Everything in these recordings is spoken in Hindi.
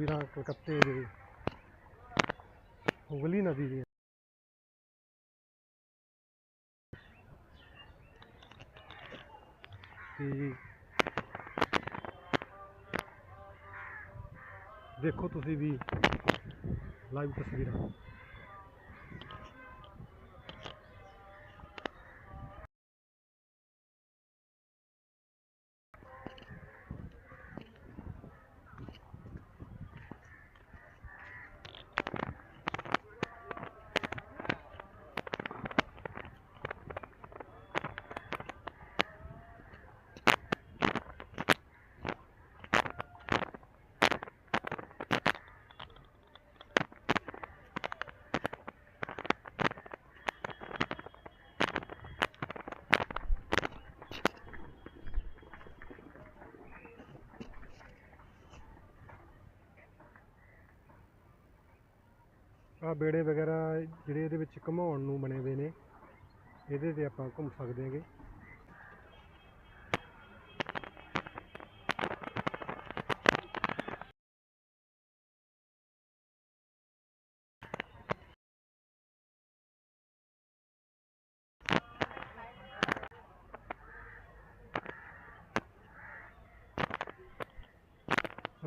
വീരാ കൊൽക്കത്തേ हुगली नदी है। देखो तुम भी लाइव तस्वीर। ਆ ਬੇੜੇ ਵਗੈਰਾ ਜਿਹੜੇ ਇਹਦੇ ਵਿੱਚ ਘਮਾਉਣ ਨੂੰ ਬਣੇ ਹੋਏ ਨੇ, ਇਹਦੇ ਤੇ ਆਪਾਂ ਘੁੰਮ ਸਕਦੇ ਹਾਂਗੇ।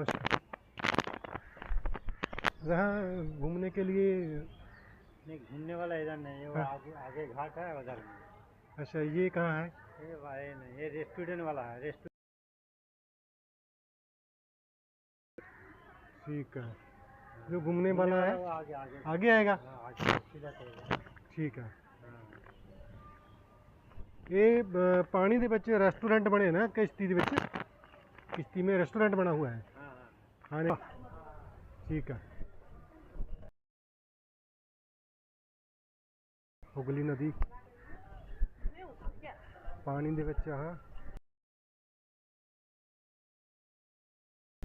ਅੱਛਾ। यहाँ घूमने के लिए नहीं घूमने वाला इधर नहीं है वो हाँ। आगे आगे घाट है उधर में अच्छा ये कहाँ है ये भाई नहीं ये रेस्टोरेंट वाला है रेस्टोरेंट ठीक है जो घूमने वाला है वो आगे आगे आगे आएगा हाँ, आगे सीधा चलेगा ਠੀਕ ਹੈ हाँ। ਇਹ ਅ, ਪਾਣੀ ਦੇ ਵਿੱਚ ਰੈਸਟੋਰੈਂਟ ਬਣੇ ਨਾ ਕਿਸ਼ਤੀ ਦੇ ਵਿੱਚ ਕਿਸ਼ਤੀ में रेस्टोरेंट बना हुआ है हाँ हाँ खाने ठीक ਹੁਗਲੀ ਨਦੀ। ਪਾਣੀ ਦੇ ਵਿੱਚ ਆਹ